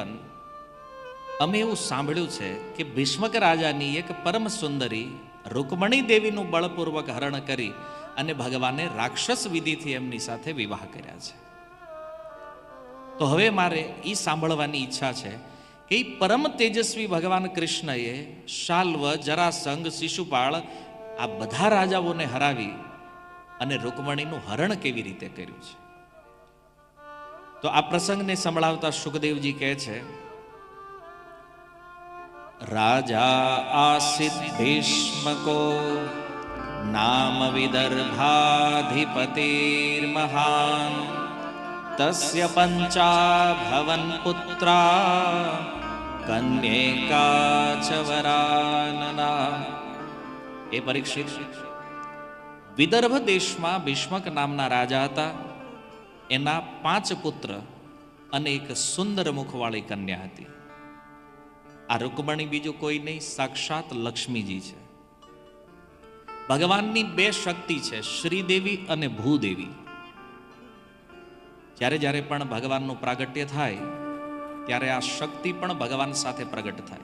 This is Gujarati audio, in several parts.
ભગવાન અમે એવું સાંભળ્યું છે કે ભીષ્મક રાજાની એક પરમ સુંદરી રૂકમણી દેવીનું બળપૂર્વક હરણ કરી અને ભગવાને રાક્ષસ વિધિથી એમની સાથે વિવાહ કર્યા છે. તો હવે મારે એ સાંભળવાની ઈચ્છા છે કે એ પરમ તેજસ્વી ભગવાન કૃષ્ણએ શાલ્વ, જરાસંઘ, શિશુપાળ આ બધા રાજાઓને હરાવી અને રૂકમણીનું હરણ કેવી રીતે કર્યું છે? તો આ પ્રસંગને સંભળાવતા સુખદેવજી કહે છે, રાજા આસિત ભીષ્મકો, નામ વિદર્ભાધિપતિર્મહાન તસ્ય પંચાભવન પુત્રા કન્યેકા ચ વરાનના. એ પરીક્ષિત, વિદર્ભ દેશમાં ભીષ્મક નામના રાજા હતા. એના પાંચ પુત્ર અને એક સુંદર મુખવાળી કન્યા હતી. આ રૂકમણી બીજું કોઈ નહીં, સાક્ષાત લક્ષ્મીજી છે. ભગવાનની બે શક્તિ છે, શ્રીદેવી અને ભૂદેવી. જ્યારે જ્યારે પણ ભગવાનનું પ્રાગટ્ય થાય, ત્યારે આ શક્તિ પણ ભગવાન સાથે પ્રગટ થાય.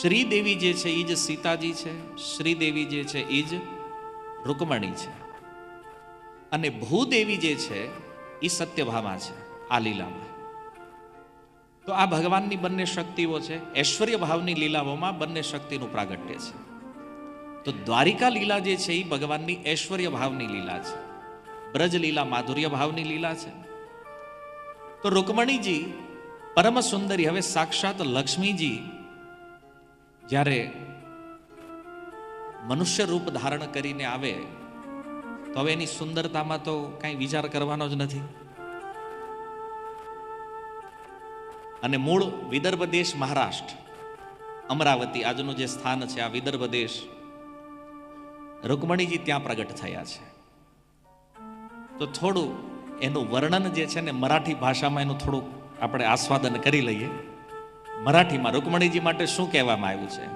શ્રીદેવી જે છે એ જ સીતાજી છે, શ્રીદેવી જે છે એ જ રૂકમણી છે. અને ભૂદેવી જે છે એ સત્યભામા છે, આ લીલામાં. તો આ ભગવાનની બંને શક્તિઓ છે, ઐશ્વર્ય ભાવની લીલાઓમાં બંને શક્તિનું પ્રાગટ્ય છે. તો દ્વારિકા લીલા જે છે એ ભગવાનની ઐશ્વર્ય ભાવની લીલા છે. બ્રજ લીલા માધુર્ય ભાવની લીલા છે. તો રૂકમણીજી, પરમ સુંદરી, હવે સાક્ષાત લક્ષ્મીજી, જ્યારે મનુષ્ય રૂપ ધારણ કરીને આવે તો હવે એની સુંદરતામાં તો કાંઈ વિચાર કરવાનો જ નથી. અને મૂળ વિદર્ભ દેશ મહારાષ્ટ્ર, અમરાવતી આજનું જે સ્થાન છે, આ વિદર્ભ દેશ, રૂકમણીજી ત્યાં પ્રગટ થયા છે. તો થોડું એનું વર્ણન જે છે ને, મરાઠી ભાષામાં એનું થોડુંક આપણે આસ્વાદન કરી લઈએ. મરાઠીમાં રૂકમણીજી માટે શું કહેવામાં આવ્યું છે?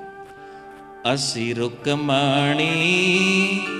અસી રૂકમણી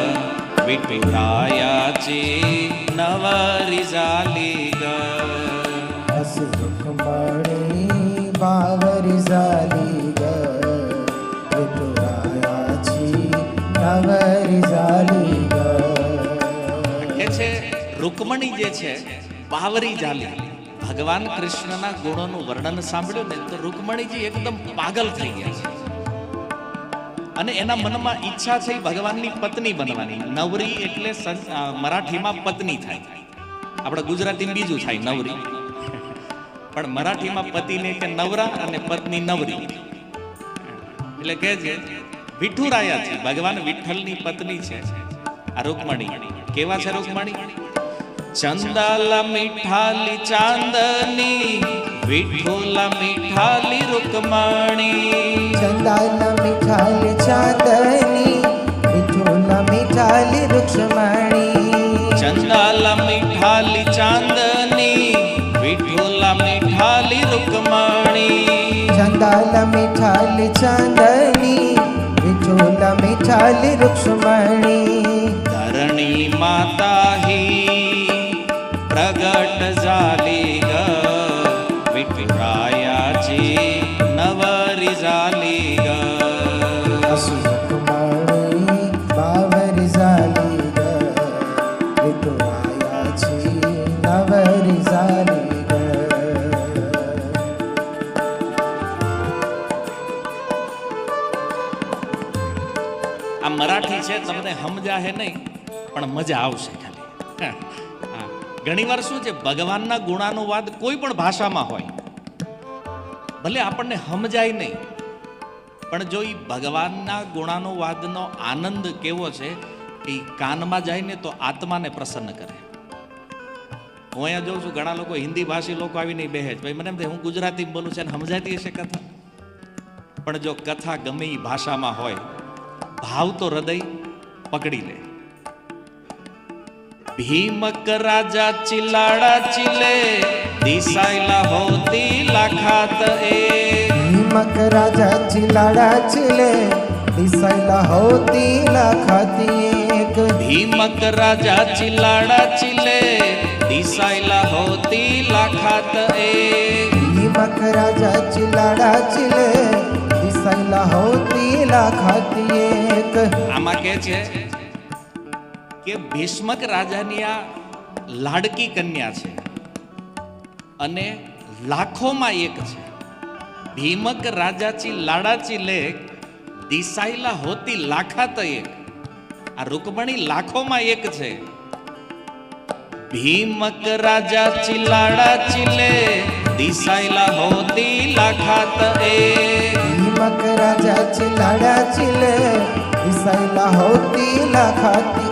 विठ्ठलायाचे नवारी झाली ग. असे रुक्मणी बावरी झाली ग. જે છે પાવરી જાલી ભગવાન કૃષ્ણના ગુણોનું વર્ણન સાંભળ્યું ને તો રૂકમણીજી એકદમ પાગલ થઈ ગયા છે અને એના મનમાં ઈચ્છા છે ભગવાનની પત્ની બનવાની. નવરી એટલે મરાઠીમાં પત્ની થાય. આપણા ગુજરાતીમાં બીજું થાય નવરી. પણ મરાઠીમાં પતિને કે નવરા અને પત્ની નવરી. એટલે કે છે, વિઠુરાયા છે. ભગવાન વિઠ્ઠલની પત્ની છે. આ રૂકમણી. કેવા છે રૂકમણી? ચંદાલ મીઠાલી ચાંદની, વિઠોલા મીઠાલી રૂકમણી. चंदनी विचोला मिठाली रुक्षमणी। चंदाला मिठाली चांदनी विठोला मिठाली रुक्मणी। चंदाला मिठाली चांदनी विठोला मिठाली रुक्षमणी। धरणी माता ही મરાઠી સમજાશે નહીં, પણ મજા આવશે ખાલી. હા ઘણીવાર શું છે, ભગવાનના ગુણાનુવાદ કોઈ પણ ભાષામાં હોય, ભલે આપણને સમજાય નહીં, પણ જો એ ભગવાનના ગુણાનુવાદનો આનંદ કેવો છે એ કાનમાં જાય ને તો આત્માને પ્રસન્ન કરે. હું અહીંયા જોઉં છું, ઘણા લોકો હિન્દી ભાષી લોકો આવીને બેહે ભાઈ, મને એમ થાય, હું ગુજરાતી બોલું છે અને સમજાતી હશે કથા? પણ જો કથા ગમે એ ભાષામાં હોય, ભાવ તો હૃદય पकडी ले भीमक राजा लाडाची चिले दिसायला होती लाखात ए. भीमक राजा चिल्लाड़ा चिले दिसायला होती लाखाती एक. भीमक राजा चिल्लाड़ा चिले दिसायला होती लाखात ए. भीमक राजा चिल्लाड़ा चिले दिसायला होती लाखाती एक. આમાં કે છે કે ભીષ્મક રાજાની આ લાડકી કન્યા છે અને લાખોમાં એક છે. ભીમક રાજાચી લાડાચી લેખ દિસાઈલા હોતી લાખાત એક. આ રૂકમણી લાખોમાં એક છે. ભીમક રાજાચી લાડાચી લે દિસાઈલા હોતી લાખાત એ भीमक राजा चिलाड़ा चिले दिसायला होती लाखाती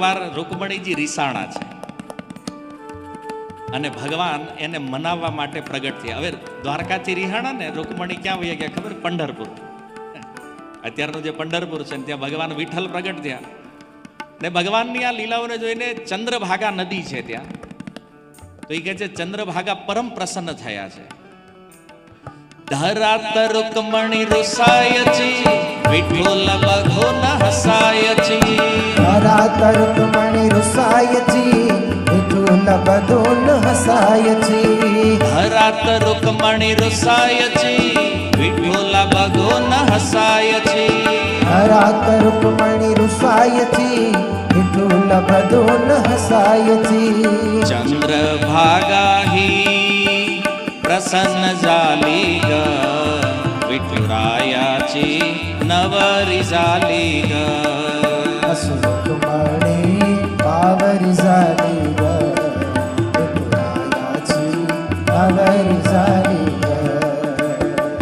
એકવાર રૂકમણીજી રીસાણા છે. અને ભગવાન એને મનાવવા માટે પ્રગટ થયા. હવે દ્વારકાથી રિહાણા ને રૂકમણી ક્યાં વહી ગયા ખબર? પંઢરપુર. અત્યારનું જે પંઢરપુર છે ત્યાં ભગવાન વિઠ્ઠલ પ્રગટ થયા. ને ભગવાનની આ લીલાઓને જોઈને ચંદ્રભાગા નદી છે ત્યાં. તો એ કહે છે ચંદ્રભાગા પરમ પ્રસન્ન થયા છે. ધરાત રૂકમણી રૂસાય છી વિઠ્ઠલ બઘો ન હસાય છી. તારા તર્ક મણી રૂસાય છી વિઠુલ બધુન હસાય છી. હરાત રૂકમણી રૂસાય છી વિઠોલા ન હસાય છી. તારા તર્ક મણી રૂસાય છી વિઠુલ બધુન હસાય છી. ચંદ્ર ભાગાહી પ્રસન્ન જાલી ગ વિઠુરાયા છી નવરી જાલી ગ અસુક મણી બાવરી ઝાલી ગ વિઠુરાયા છી નવરી ઝાલી ગ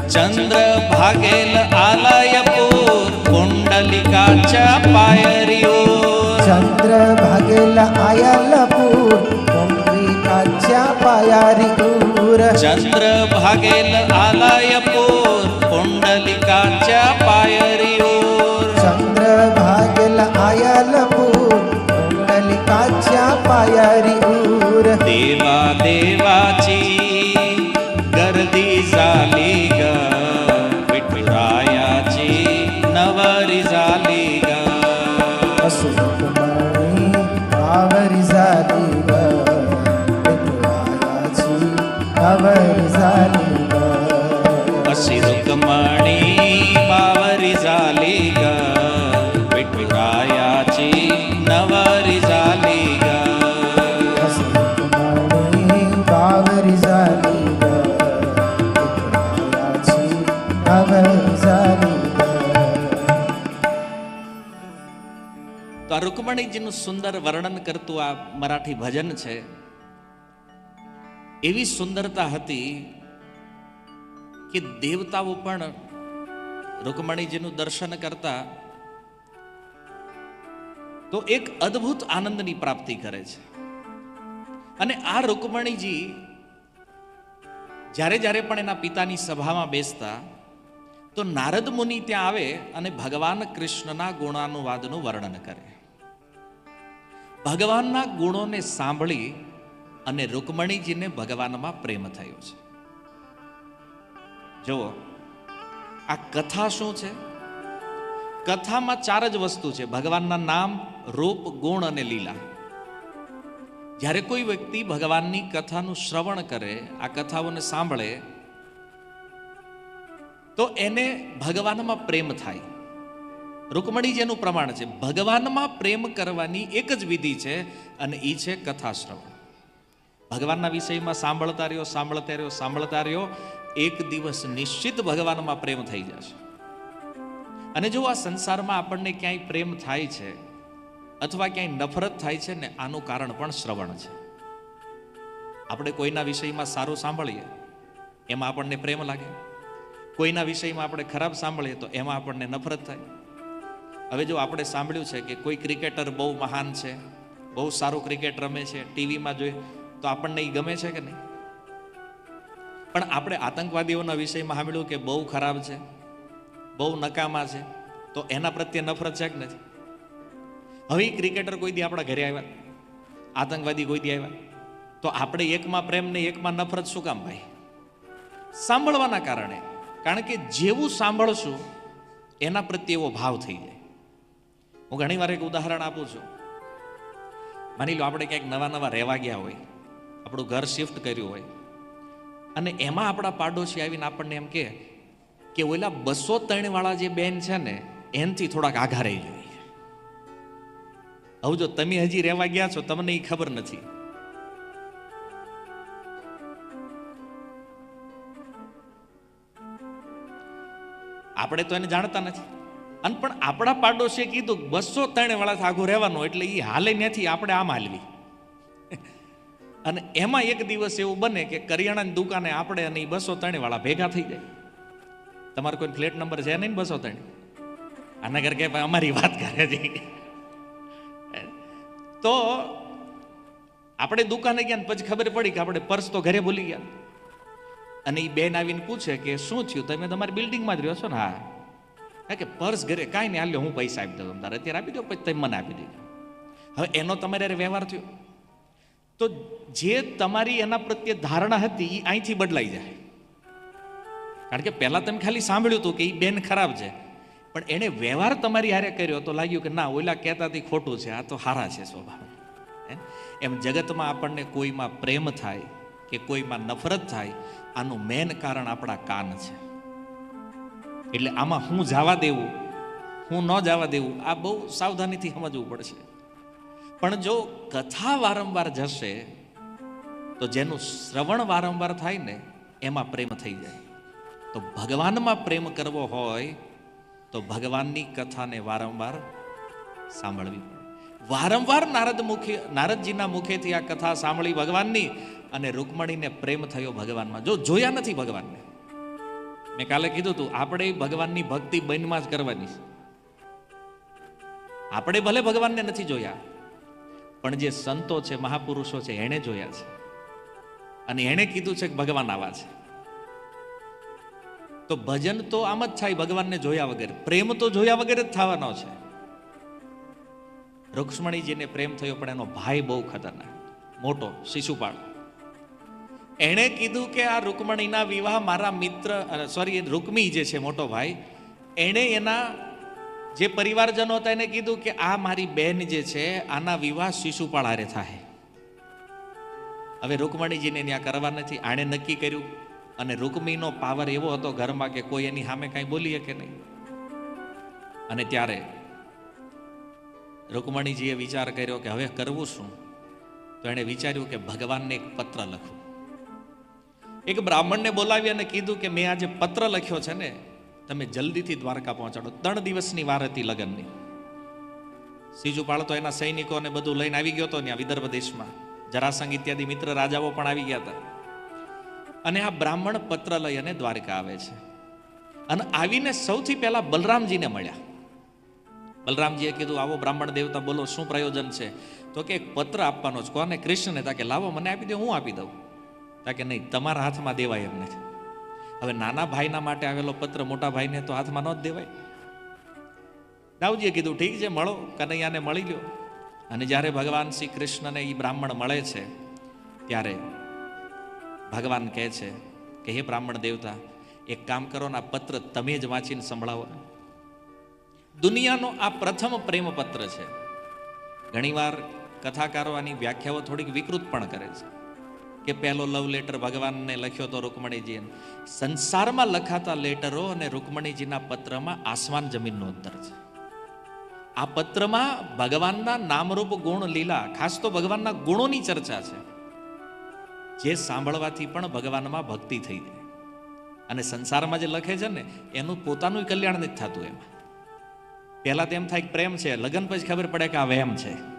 ચંદ્ર ભાગેલ આલયપુર કુંડલિકા પાયરીઓ ચંદ્ર चंद्र भागेल आलाय पोर. તો સુંદર વર્ણન કરતું આ મરાઠી ભજન છે. એવી સુંદરતા હતી કે દેવતાઓ પણ રૂકમણીજીનું દર્શન કરતા તો એક અદ્ભુત આનંદની પ્રાપ્તિ કરે છે. અને આ રૂકમણીજી જ્યારે જ્યારે પણ એના પિતાની સભામાં બેસતા, તો નારદ મુનિ ત્યાં આવે અને ભગવાન કૃષ્ણના ગુણાનુવાદનું વર્ણન કરે. ભગવાનના ગુણોને સાંભળી અને રૂકમણીજીને ભગવાનમાં પ્રેમ થયો છે. જુઓ, આ કથા શું છે? કથામાં ચાર જ વસ્તુ છે. ભગવાનના નામ, રૂપ, ગુણ અને લીલા. જ્યારે કોઈ વ્યક્તિ ભગવાનની કથાનું શ્રવણ કરે, આ કથાઓને સાંભળે, તો એને ભગવાનમાં પ્રેમ થાય. રૂકમણીજીનું પ્રમાણ છે. ભગવાનમાં પ્રેમ કરવાની એક જ વિધિ છે અને એ છે કથા શ્રવણ ભગવાનના વિષયમાં સાંભળતા રહ્યો સાંભળતા રહ્યો સાંભળતા રહ્યો, એક દિવસ નિશ્ચિત ભગવાનમાં પ્રેમ થઈ જશે. અને જો આ સંસારમાં આપણને ક્યાંય પ્રેમ થાય છે અથવા ક્યાંય નફરત થાય છે ને આનું કારણ પણ શ્રવણ છે. આપણે કોઈના વિષયમાં સારું સાંભળીએ, એમાં આપણને પ્રેમ લાગે. કોઈના વિષયમાં આપણે ખરાબ સાંભળીએ તો એમાં આપણને નફરત થાય. હવે જો આપણે સાંભળ્યું છે કે કોઈ ક્રિકેટર બહુ મહાન છે, બહુ સારું ક્રિકેટ રમે છે, ટીવીમાં જોઈએ તો આપણને એ ગમે છે કે નહીં? પણ આપણે આતંકવાદીઓના વિષયમાં સાંભળ્યું કે બહુ ખરાબ છે, બહુ નકામા છે, તો એના પ્રત્યે નફરત છે કે નથી? હવે ક્રિકેટર કોઈ દી આપણા ઘરે આવ્યા? આતંકવાદી કોઈ દી આવ્યા? તો આપણે એકમાં પ્રેમ ને એકમાં નફરત શું કામ ભાઈ? સાંભળવાના કારણે. કારણ કે જેવું સાંભળશું, એના પ્રત્યે એવો ભાવ થઈ જાય. હું ઘણી વાર એક ઉદાહરણ આપું છું. માની લો આપણે ક્યાંક નવા નવા રહેવા ગયા હોય, આપણું ઘર શિફ્ટ કર્યું હોય, અને એમાં આપણા પાડોશી આવીને આપણને એમ કહે કે ઓલા બસો વાળા જે બેન છે ને, એનથી થોડાક આઘા રહી જોઈએ. હવે જો તમે હજી રહેવા ગયા છો, તમને એ ખબર નથી. આપણે તો એને જાણતા નથી. અને પણ આપણા પાડોશીએ કીધું બસો ત્રણ વાળા આગું રહેવાનું એટલે એ હાલે નથી આપણે આમ હાલવી. અને એમાં એક દિવસ એવું બને કે કરિયાણાની દુકાને આપણે અને એ બસો ત્રણ વાળા ભેગા થઈ જાય. તમારો કોઈ ફ્લેટ નંબર છે નહીં બસો ત્રણ? આના ઘર કે અમારી વાત કરે છે. તો આપણે દુકાને ગયા ને પછી ખબર પડી કે આપણે પર્સ તો ઘરે ભૂલી ગયા. અને એ બેન આવીને પૂછે કે શું થયું? તમે તમારી બિલ્ડિંગમાં જ રહ્યો છો ને? હા. કે પર્સ ઘરે કાંઈ નહીં, હાલ્યો હું પૈસા આપી દઉં તારે અત્યારે આપી દો, પછી તમે મને આપી દીધો હવે એનો તમારે હારે વ્યવહાર થયો, તો જે તમારી એના પ્રત્યે ધારણા હતી એ અહીંથી બદલાઈ જાય. કારણ કે પહેલાં તમે ખાલી સાંભળ્યું હતું કે એ બેન ખરાબ છે. પણ એણે વ્યવહાર તમારી હારે કર્યો તો લાગ્યું કે ના, ઓલા કહેતાથી ખોટું છે, આ તો હારા છે સ્વભાવ? એમ જગતમાં આપણને કોઈમાં પ્રેમ થાય કે કોઈમાં નફરત થાય, આનું મેન કારણ આપણા કાન છે. એટલે આમાં હું જવા દેવું, હું ન જવા દેવું, આ બહુ સાવધાનીથી સમજવું પડશે. પણ જો કથા વારંવાર જશે, તો જેનું શ્રવણ વારંવાર થાય ને, એમાં પ્રેમ થઈ જાય. તો ભગવાનમાં પ્રેમ કરવો હોય, તો ભગવાનની કથાને વારંવાર સાંભળવી પડે. વારંવાર નારદ મુખે, નારદજીના મુખેથી આ કથા સાંભળી ભગવાનની, અને રૂકમણીને પ્રેમ થયો ભગવાનમાં. જો જોયા નથી ભગવાનને મેં કાલે કીધું તું, આપણે ભગવાનની ભક્તિ બનમાં જ કરવાની છે. આપણે ભલે ભગવાનને નથી જોયા, પણ જે સંતો છે, મહાપુરુષો છે, એણે જોયા છે. અને એણે કીધું છે કે ભગવાન આવા છે. તો ભજન તો આમ જ થાય ભગવાનને જોયા વગર, પ્રેમ તો જોયા વગર જ થવાનો છે. રૂક્ષ્મણીજીને પ્રેમ થયો, પણ એનો ભાઈ બહુ ખતરનાક, મોટો, શિશુપાળ. એણે કીધું કે આ રૂકમણીના વિવાહ મારા મિત્ર સોરી રૂકમી જે છે, મોટો ભાઈ, એણે એના જે પરિવારજનો હતા એને કીધું કે આ મારી બેન જે છે, આના વિવાહ શિશુપાળ હારે થાય હવે રૂકમણીજીને ત્યાં કરવા નથી, આણે નક્કી કર્યું અને રૂકમીનો પાવર એવો હતો ઘરમાં કે કોઈ એની સામે કાંઈ બોલી શકે નહીં. અને ત્યારે રૂકમણીજીએ વિચાર કર્યો કે હવે કરવું શું? તો એણે વિચાર્યું કે ભગવાનને એક પત્ર લખું. એક બ્રાહ્મણને બોલાવી અને કીધું કે મેં આજે પત્ર લખ્યો છે ને, તમે જલ્દીથી દ્વારકા પહોંચાડો. ત્રણ દિવસની વાર હતી લગ્નની. સીજુપાળ તો એના સૈનિકોને બધું લઈને આવી ગયો હતો ત્યાં વિદર્ભ દેશમાં. જરાસંઘ ઇત્યાદિ મિત્ર રાજાઓ પણ આવી ગયા હતા. અને આ બ્રાહ્મણ પત્ર લઈ અને દ્વારકા આવે છે. અને આવીને સૌથી પહેલા બલરામજીને મળ્યા. બલરામજીએ કીધું, આવો બ્રાહ્મણ દેવતા, બોલો, શું પ્રયોજન છે? તો કે, એક પત્ર આપવાનો છે કોને? કૃષ્ણને. તા કે, લાવો, મને આપી દે, હું આપી દઉં. કે નહીં, તમારા હાથમાં દેવાય એમ નથી. હવે નાના ભાઈના માટે આવેલો પત્ર મોટા ભાઈને તો હાથમાં ન જ દેવાય. દાઉજીએ કીધું, ઠીક છે, મળો. કનૈયાને મળી લ્યો અને જ્યારે ભગવાન શ્રી કૃષ્ણને એ બ્રાહ્મણ મળે છે, ત્યારે ભગવાન કહે છે કે, હે બ્રાહ્મણ દેવતા, એક કામ કરો ને આ પત્ર તમે જ વાંચીને સંભળાવો. દુનિયાનો આ પ્રથમ પ્રેમ પત્ર છે. ઘણીવાર કથાકારો આની વ્યાખ્યાઓ થોડીક વિકૃત પણ કરે છે. કે પહેલો લવ લેટર ભગવાનને લખ્યો તો રૂકમણીજીએ. સંસારમાં લખાતા લેટરો અને રૂકમણીજીના પત્રમાં આસમાન જમીનનો અંતર છે. આ પત્રમાં ભગવાનના નામરૂપ ગુણ લીલા, ખાસ તો ભગવાનના ગુણોની ચર્ચા છે. જે સાંભળવાથી પણ ભગવાનમાં ભક્તિ થઈ જાય. અને સંસારમાં જે લખે છે ને, એનું પોતાનું કલ્યાણ નથી થતું એમાં. પહેલા તો એમ થાય પ્રેમ છે, લગ્ન પછી ખબર પડે કે આ વહેમ છે.